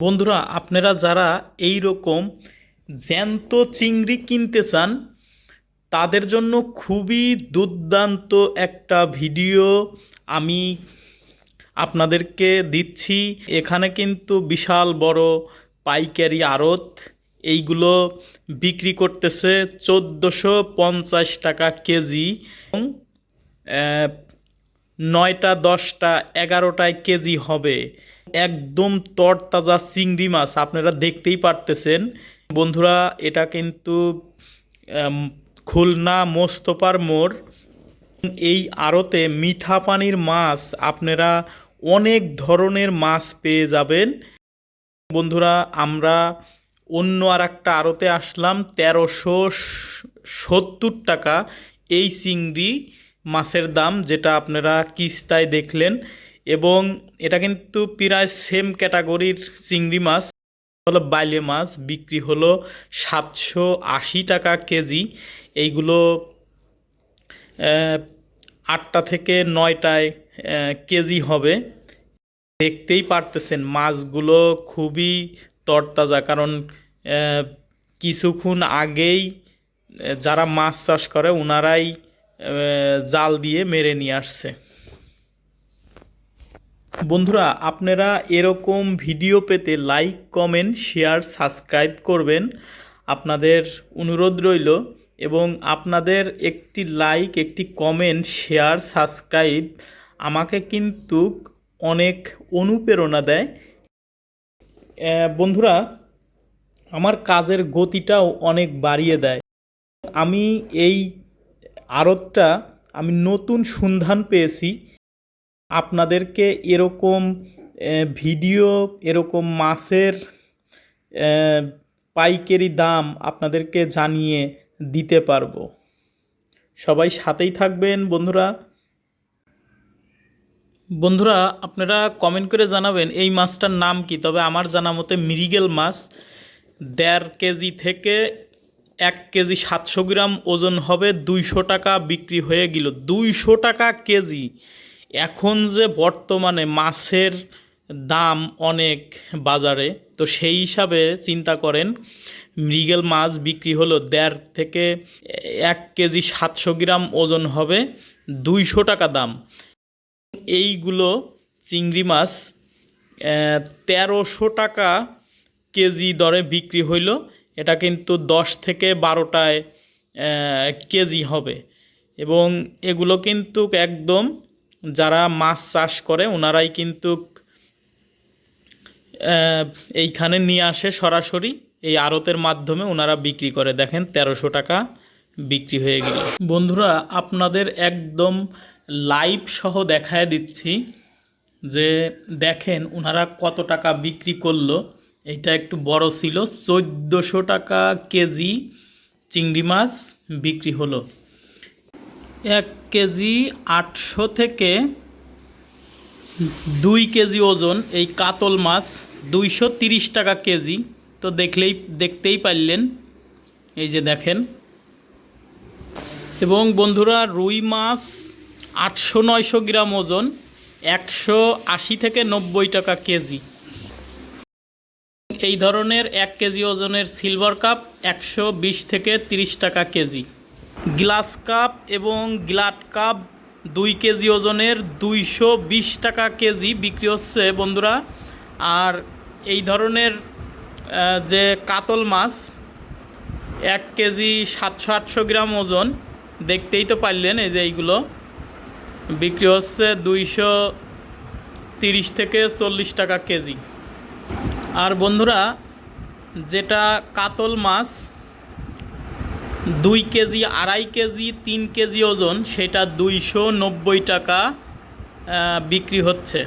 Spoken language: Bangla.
বন্ধুরা, আপনারা যারা এই রকম জ্যান্ত চিংড়ি কিনতে চান, তাদের জন্য খুবই দুর্দান্ত একটা ভিডিও আমি আপনাদেরকে দিচ্ছি। এখানে কিন্তু বিশাল বড় পাইকারি আড়ত, এইগুলো বিক্রি করতেছে চোদ্দোশো পঞ্চাশ টাকা কেজি এবং নয়টা, দশটা, এগারোটায় কেজি হবে। একদম তরতাজা চিংড়ি মাছ, আপনারা দেখতেই পারতেছেন। বন্ধুরা, এটা কিন্তু খুলনা মোস্তফার মোড়। এই আড়তে মিঠা পানির মাছ আপনারা অনেক ধরনের মাছ পেয়ে যাবেন। বন্ধুরা, আমরা অন্য আর একটা আড়তে আসলাম, তেরোশো সত্তর টাকা। এই চিংড়ি মাছের দাম, যেটা আপনারা কিস্তায় দেখলেন এবং এটা কিন্তু প্রায় সেম ক্যাটাগরির চিংড়ি মাছ, হলো বাইলে মাছ, বিক্রি হলো সাতশো আশি টাকা কেজি। এইগুলো আটটা থেকে নয়টায় কেজি হবে। দেখতেই পারতেছেন, মাছগুলো খুবই তরতাজা, কারণ কিছুক্ষণ আগেই যারা মাছ চাষ করে ওনারাই জাল দিয়ে মেরে নিয়ে আসছে। বন্ধুরা, আপনারা এরকম ভিডিও পেতে লাইক কমেন্ট শেয়ার সাবস্ক্রাইব করবেন। আপনাদের অনুরোধ রইল এবং আপনাদের একটি লাইক একটি কমেন্ট শেয়ার সাবস্ক্রাইব আমাকে কিন্তু অনেক অনুপ্রেরণা দেয়। বন্ধুরা, আমার কাজের গতিটাও অনেক বাড়িয়ে দেয়। আমি এই আড়তটা আমি নতুন সন্ধান পেয়েছি। আপনাদেরকে এরকম ভিডিও, এরকম মাছের পাইকারি দাম আপনাদেরকে জানিয়ে দিতে পারব। সবাই সাথেই থাকবেন, বন্ধুরা। বন্ধুরা, আপনারা কমেন্ট করে জানাবেন এই মাছটার নাম কি? তবে আমার জানা মতে মিরিগেল মাছ। দেড় কেজি থেকে এক কেজি সাতশো গ্রাম ওজন হবে, দুইশো টাকা বিক্রি হয়ে গেল। দুইশো টাকা কেজি। এখন যে বর্তমানে মাছের দাম অনেক বাজারে, তো সেই হিসাবে চিন্তা করেন, মৃগেল মাছ বিক্রি হলো দেড় থেকে এক কেজি সাতশো গ্রাম ওজন হবে দুইশো টাকা দাম। এইগুলো চিংড়ি মাছ তেরোশো টাকা কেজি দরে বিক্রি হইল, এটা কিন্তু দশ থেকে বারোটায় কেজি হবে। এবং এগুলো কিন্তু একদম যারা মাছ চাষ করে ওনারাই কিন্তু এইখানে নিয়ে আসে সরাসরি। এই আড়তের মাধ্যমে ওনারা বিক্রি করে। দেখেন, তেরোশো টাকা বিক্রি হয়ে গেল। বন্ধুরা, আপনাদের একদম লাইভ সহ দেখায় দিচ্ছি যে, দেখেন ওনারা কত টাকা বিক্রি করল। এটা একটু বড় ছিল। চোদ্দোশো টাকা কেজি চিংড়ি মাছ বিক্রি হলো। এক কেজি আটশো থেকে দুই কেজি ওজন এই কাতল মাছ, দুইশো তিরিশ টাকা কেজি। তো দেখলেই, দেখতেই পারলেন। এই যে দেখেন। এবং বন্ধুরা, রুই মাছ আটশো নয়শো গ্রাম ওজন, একশো আশি থেকে নব্বই টাকা কেজি। এই ধরনের এক কেজি ওজনের সিলভার কাপ একশো বিশ থেকে তিরিশ টাকা কেজি। গ্লাস কাপ এবং গ্লাট কাপ দুই কেজি ওজনের দুইশো বিশ টাকা কেজি বিক্রি হচ্ছে, বন্ধুরা। আর এই ধরনের যে কাতল মাছ, এক কেজি সাতশো আটশো গ্রাম ওজন, দেখতেই তো পারলেন এই যে এইগুলো। বিক্রি হচ্ছে দুইশো তিরিশ থেকে চল্লিশ টাকা কেজি। আর বন্ধুরা, যেটা কাতল মাছ দুই কেজি আড়াই কেজি তিন কেজি ওজন সেটা দুইশো নব্বই টাকা বিক্রি হচ্ছে।